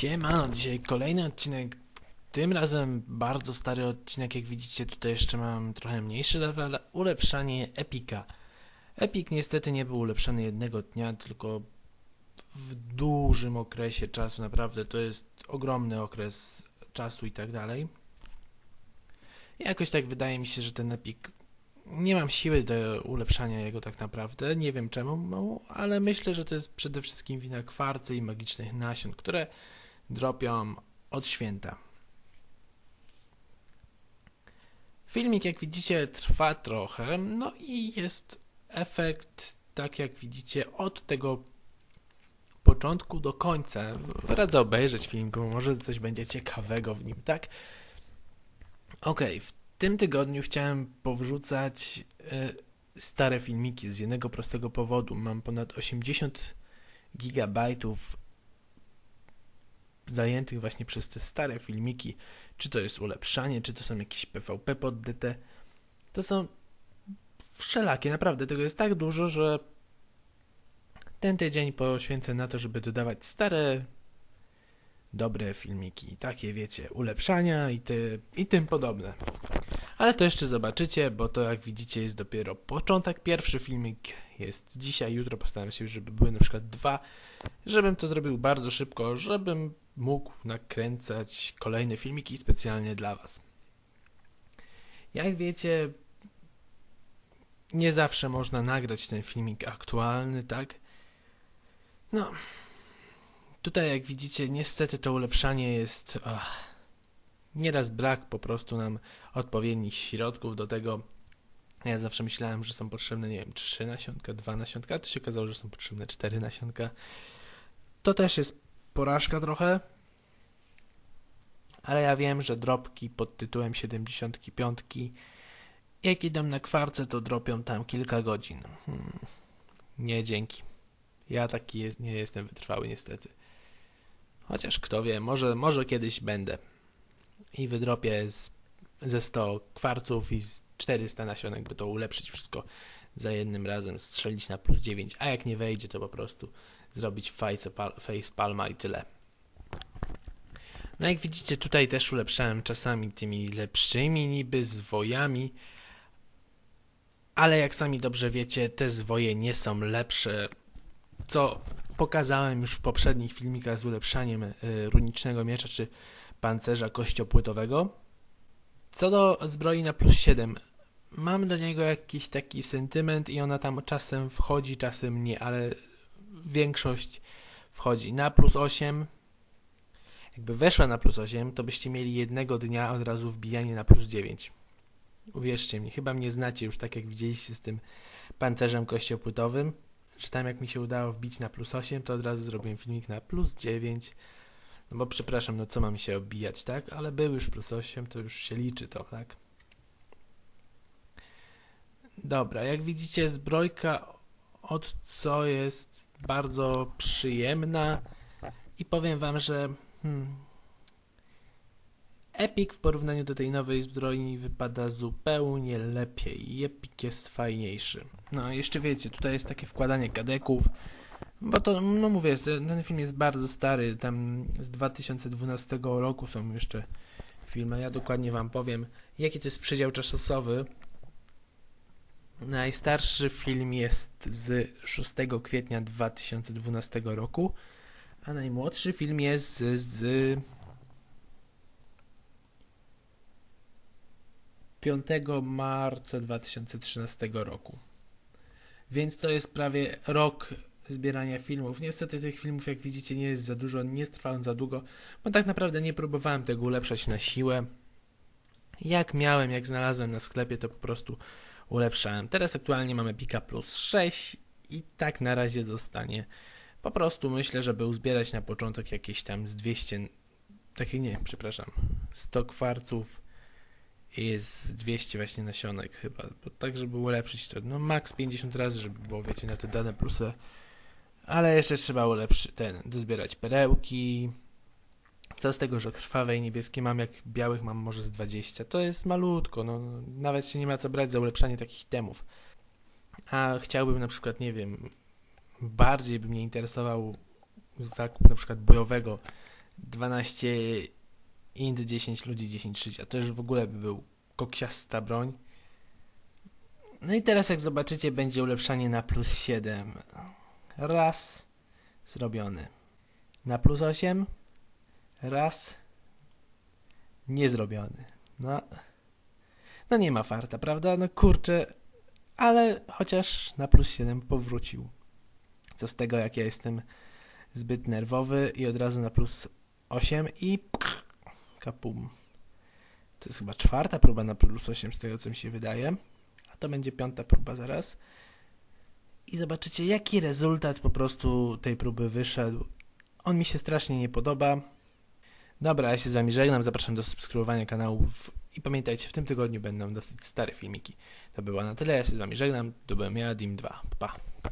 Siemano, dzisiaj kolejny odcinek, tym razem bardzo stary odcinek, jak widzicie tutaj jeszcze mam trochę mniejszy level, ulepszanie Epika. Epic niestety nie był ulepszany jednego dnia, tylko w dużym okresie czasu, naprawdę to jest ogromny okres czasu i tak dalej. Jakoś tak wydaje mi się, że ten Epic, nie mam siły do ulepszania jego tak naprawdę, nie wiem czemu, no, ale myślę, że to jest przede wszystkim wina kwarcy i magicznych nasion, które dropią od święta. Filmik, jak widzicie, trwa trochę, no i jest efekt, tak jak widzicie, od tego początku do końca. Radzę obejrzeć film, bo może coś będzie ciekawego w nim, tak? Okej, w tym tygodniu chciałem powrzucać e, stare filmiki z jednego prostego powodu. Mam ponad 80 gigabajtów zajętych właśnie przez te stare filmiki, czy to jest ulepszanie, czy to są jakieś PvP pod DT. To są wszelakie, naprawdę tego jest tak dużo, że ten tydzień poświęcę na to, żeby dodawać stare, dobre filmiki. Takie wiecie, ulepszania i, ty, i tym podobne. Ale to jeszcze zobaczycie, bo to jak widzicie jest dopiero początek. Pierwszy filmik jest dzisiaj, jutro postaram się, żeby były na przykład dwa, żebym to zrobił bardzo szybko, żebym mógł nakręcać kolejne filmiki specjalnie dla Was. Jak wiecie, nie zawsze można nagrać ten filmik aktualny, tak? No, tutaj jak widzicie, niestety to ulepszanie jest. Ach, nieraz brak po prostu nam odpowiednich środków do tego. Ja zawsze myślałem, że są potrzebne, nie wiem, 3 nasionka, 2 nasionka, a to się okazało, że są potrzebne 4 nasionka. To też jest porażka trochę. Ale ja wiem, że dropki pod tytułem 75 jak idą na kwarce, to dropią tam kilka godzin. Hmm. Nie, dzięki. Ja taki jest, nie jestem wytrwały niestety. Chociaż kto wie, może, może kiedyś będę. I wydropię z, ze 100 kwarców i z 400 nasionek, by to ulepszyć wszystko za jednym razem, strzelić na plus 9, a jak nie wejdzie, to po prostu zrobić face, palma i tyle. No jak widzicie, tutaj też ulepszałem czasami tymi lepszymi niby zwojami, ale jak sami dobrze wiecie, te zwoje nie są lepsze, co pokazałem już w poprzednich filmikach z ulepszaniem y, runicznego miecza czy pancerza kościopłytowego. Co do zbroi na plus 7, mam do niego jakiś taki sentyment i ona tam czasem wchodzi, czasem nie, ale większość wchodzi. Na plus 8, jakby weszła na plus 8, to byście mieli jednego dnia od razu wbijanie na plus 9. Uwierzcie mi, chyba mnie znacie już tak jak widzieliście z tym pancerzem kościopłytowym, że tam jak mi się udało wbić na plus 8, to od razu zrobiłem filmik na plus 9. No bo przepraszam, no co mam się obijać, tak? Ale był już plus 8, to już się liczy to, tak? Dobra, jak widzicie zbrojka od co jest bardzo przyjemna i powiem wam, że hmm, Epic w porównaniu do tej nowej zbroi wypada zupełnie lepiej. Epic jest fajniejszy. No jeszcze wiecie, tutaj jest takie wkładanie kadeków, bo to, no mówię, ten film jest bardzo stary, tam z 2012 roku są jeszcze filmy. Ja dokładnie wam powiem, jaki to jest przedział czasowy. Najstarszy film jest z 6 kwietnia 2012 roku, a najmłodszy film jest z, z 5 marca 2013 roku. Więc to jest prawie rok zbierania filmów. Niestety tych filmów, jak widzicie, nie jest za dużo, nie trwają za długo, bo tak naprawdę nie próbowałem tego ulepszać na siłę. Jak miałem, jak znalazłem na sklepie, to po prostu ulepszałem. Teraz aktualnie mamy Pika plus 6 i tak na razie zostanie. Po prostu myślę, żeby uzbierać na początek jakieś tam z 200, takie nie, przepraszam, 100 kwarców i z 200 właśnie nasionek chyba, bo tak, żeby ulepszyć to, no max 50 razy, żeby było, wiecie, na te dane plusy, ale jeszcze trzeba ulepszyć, ten, dozbierać perełki, co z tego, że krwawe i niebieskie mam, jak białych mam może z 20, to jest malutko, no nawet się nie ma co brać za ulepszanie takich temów, a chciałbym na przykład, nie wiem, bardziej by mnie interesował zakup na przykład bojowego 12 int, 10 ludzi, 10 życia. To już w ogóle by był koksiasta broń. No i teraz jak zobaczycie będzie ulepszanie na plus 7. Raz. Zrobiony. Na plus 8. Raz. Niezrobiony. No. No nie ma farta, prawda? No kurczę. Ale chociaż na plus 7 powrócił. Co z tego, jak ja jestem zbyt nerwowy i od razu na plus 8 i kapum. To jest chyba czwarta próba na plus 8 z tego, co mi się wydaje. A to będzie piąta próba zaraz. I zobaczycie, jaki rezultat po prostu tej próby wyszedł. On mi się strasznie nie podoba. Dobra, ja się z wami żegnam, zapraszam do subskrybowania kanałów i pamiętajcie, w tym tygodniu będą dosyć stare filmiki. To było na tyle, ja się z wami żegnam, to byłem ja, Dim2, pa. pa.